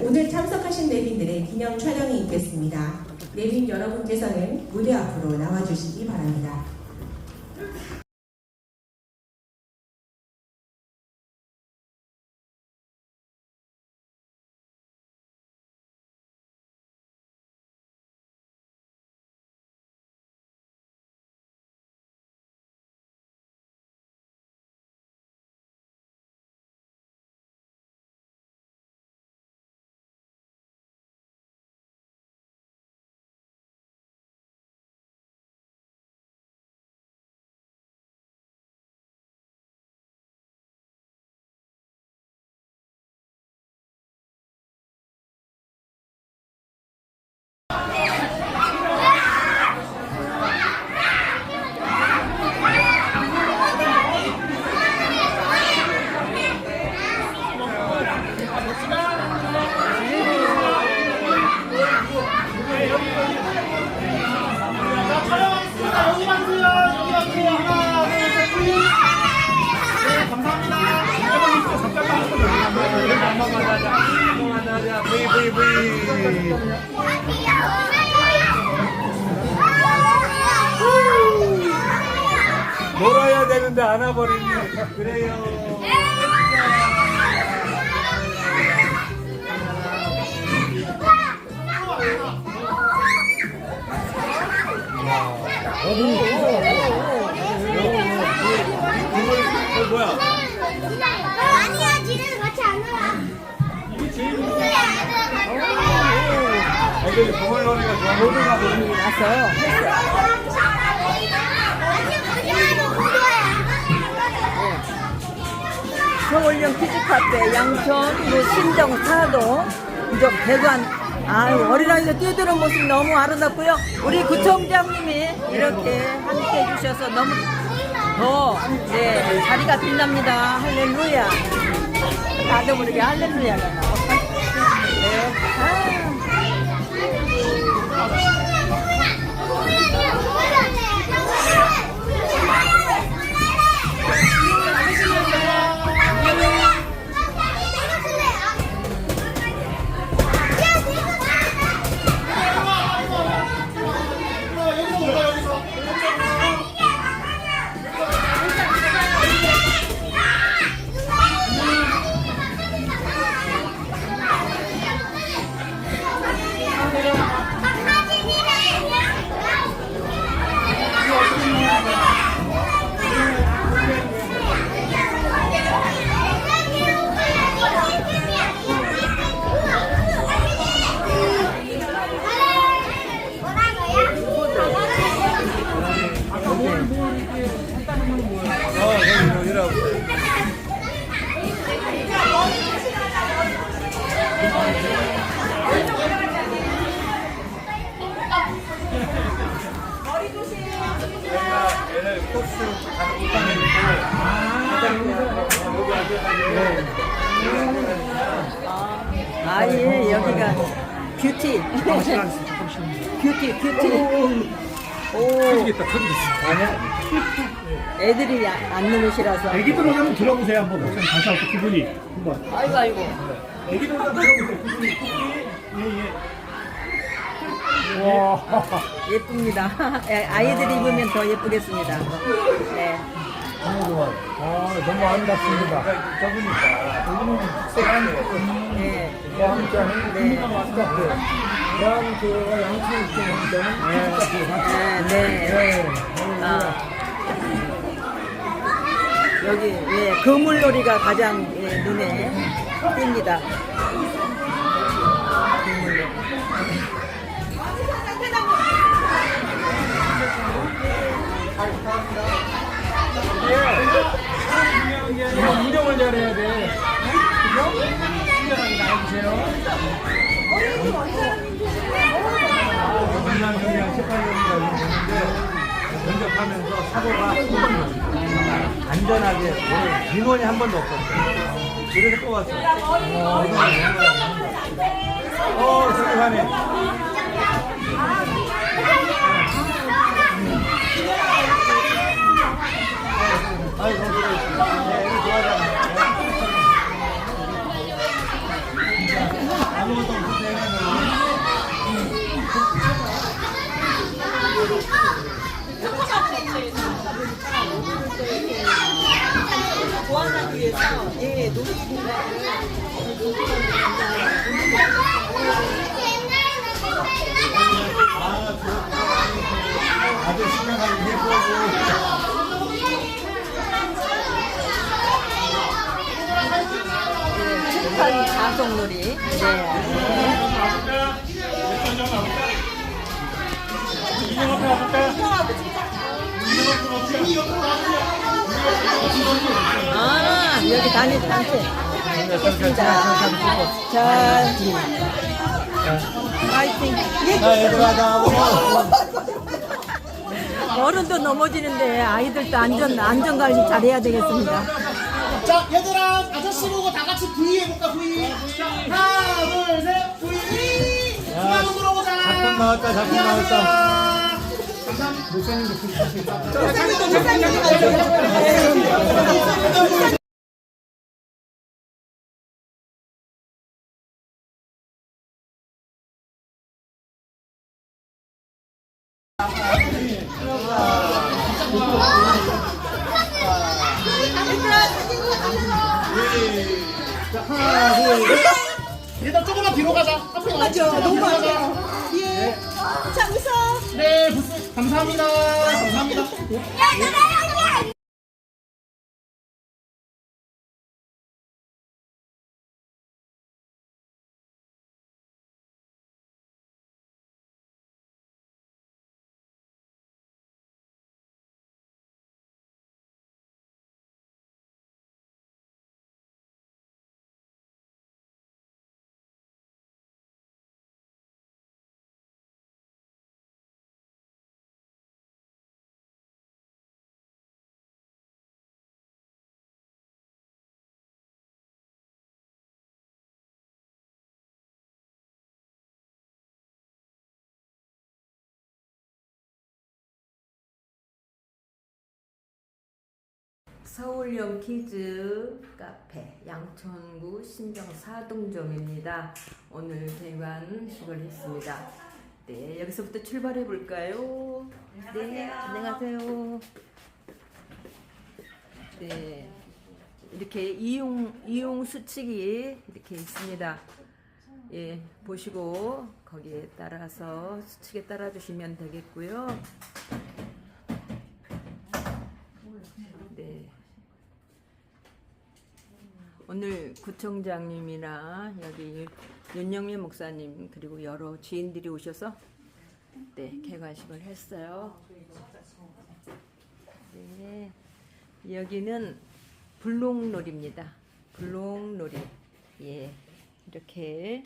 오늘 참석하신 내빈들의 기념 촬영이 있겠습니다. 내빈 여러분께서는 무대 앞으로 나와주시기 바랍니다. 놀아야 되는데 안아버리네. 그래요. 이걸 뭐야? 아니야, 애들이 보물놀이가 좋아. 모두가 놀이. 서울형 피지카페 양천 뭐 신정 사도 부적 대관 아유 어린아이들 뛰어드는 모습 너무 아름답고요 우리 구청장님이 이렇게 함께 해주셔서 너무 더 네, 자리가 빛납니다 할렐루야 나도 모르게 할렐루야가 나와 네. 아. 여 얘를 코스 가는 못하는 아예 여기가 뷰티. 뷰티 뷰티. 오. 터지겠다, 터지겠어. 아니야? 애들이 야- 안 누르시라서 애기들 한번 들어보세요, 한번. 다시 한번 기분이. 한번. 아이고 아이고 애기들 한번 들어보세요. 기분이. 예, 예. 와. 예쁩니다 예, 아이들이 입으면 더 예쁘겠습니다 네. 아, 너무 아름답습니다. 네. 한자는 네. 의미가 맞을 것 같아요. 브라운스와 양치 있는 한자는 네, 네. 아. 여기 예, 그물놀이가 가장 예, 눈에 띕니다. 운영을 잘해야 돼. 그죠? 운전하기 나와주세요. 만난 경량 18년이라고 했는데 면접하면서 사고가 안전하게 오늘 민원이 한 번도 없었어요. 그래서 뽑았어요. 어, 저기 가네. 아이고, 그래. 네, 이거 좋아하잖아. 또 이렇게 보완하기 위해서 예 놀이 공간을 아주 심각하게 예쁘고 칠판 자석놀이 네. 아 단위 단체 자 파이팅 자나 어른도 넘어지는데 아이들도 안전 안전 관리 잘해야 되겠습니다. 자, 얘들아, 아저씨 보고 다 같이 V 해볼까, V. 하나, 둘, 셋, V. 하나 물어보자. 작품 나왔다 작품 나왔다 감사합니다. 자, 하나, 둘, 셋. 얘들아, 조금만 뒤로 가자. 앞으로 가자. 너무 가자. 예. 자 웃어. 네, 부스. 감사합니다. 감사합니다. 서울형 키즈 카페 양천구 신정 사동점입니다. 오늘 대관식을 했습니다. 네, 여기서부터 출발해 볼까요? 네, 안녕하세요. 네, 이렇게 이용 이용 수칙이 이렇게 있습니다. 예, 보시고 거기에 따라서 수칙에 따라 주시면 되겠고요. 네. 오늘 구청장님이랑 여기 윤영민 목사님 그리고 여러 지인들이 오셔서 네 개관식을 했어요. 네 여기는 불롱놀이입니다. 불롱놀이 예 이렇게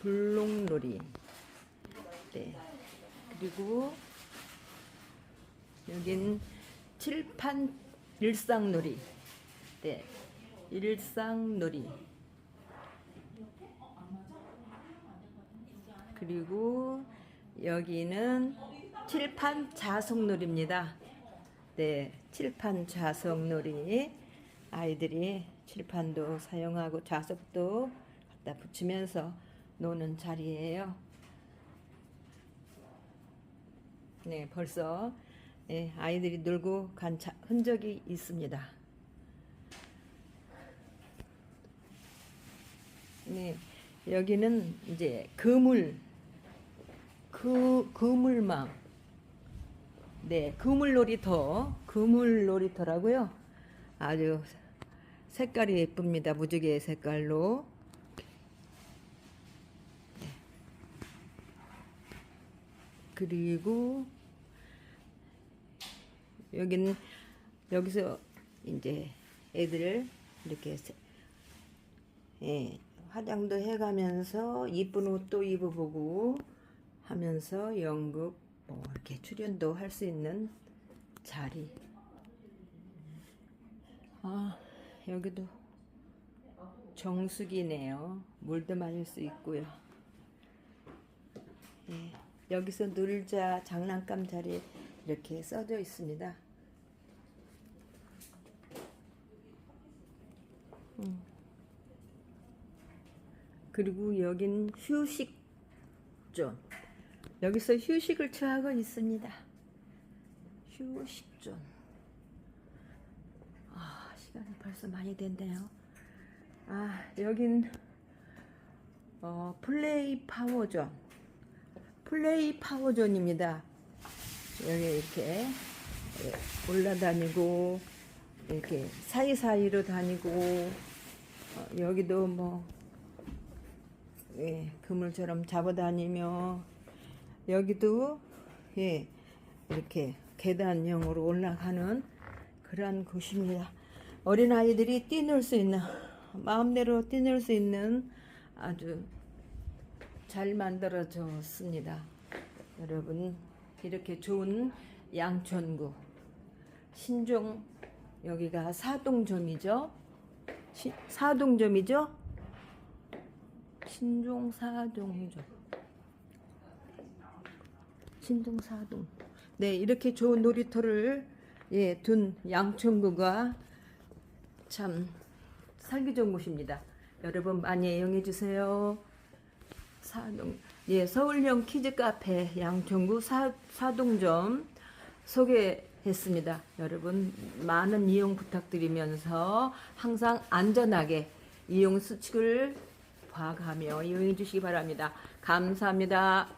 불롱놀이 네 그리고 여긴 칠판 일상놀이. 네. 일상놀이. 그리고 여기는 칠판 자석놀이입니다. 네. 칠판 자석놀이. 아이들이 칠판도 사용하고 자석도 갖다 붙이면서 노는 자리예요. 네, 벌써 예, 아이들이 놀고 간 자- 흔적이 있습니다. 네, 여기는 이제 그물, 그 그물망, 네, 그물 놀이터, 그물 놀이터라고요. 아주 색깔이 예쁩니다. 무지개 색깔로. 네. 그리고 여기는 여기서 이제 애들 이렇게 세- 예, 화장도 해가면서 이쁜 옷도 입어보고 하면서 연극 뭐 이렇게 출연도 할 수 있는 자리. 아 여기도 정수기네요. 물도 마실 수 있고요. 예, 여기서 놀자 장난감 자리 이렇게 써져 있습니다. 음. 그리고 여긴 휴식존. 여기서 휴식을 취하고 있습니다. 휴식존. 아, 시간이 벌써 많이 됐네요. 아, 여긴 어, 플레이 파워존. 플레이 파워존입니다. 여기 이렇게 예, 올라다니고 이렇게 사이사이로 다니고 어, 여기도 뭐 예, 그물처럼 잡아다니며 여기도 예, 이렇게 계단형으로 올라가는 그러한 곳입니다. 어린 아이들이 뛰놀 수 있는 마음대로 뛰놀 수 있는 아주 잘 만들어졌습니다. 여러분 이렇게 좋은 양천구 신종 여기가 사동점이죠. 시, 사동점이죠. 신종 사동점. 신동 사동. 네, 이렇게 좋은 놀이터를 예, 둔 양천구가 참 살기 좋은 곳입니다. 여러분 많이 애용해 주세요. 사동 예, 서울형 키즈 카페 양천구 사, 사동점 소개 했습니다. 여러분 많은 이용 부탁드리면서 항상 안전하게 이용 수칙을 봐가며 이용해 주시기 바랍니다. 감사합니다.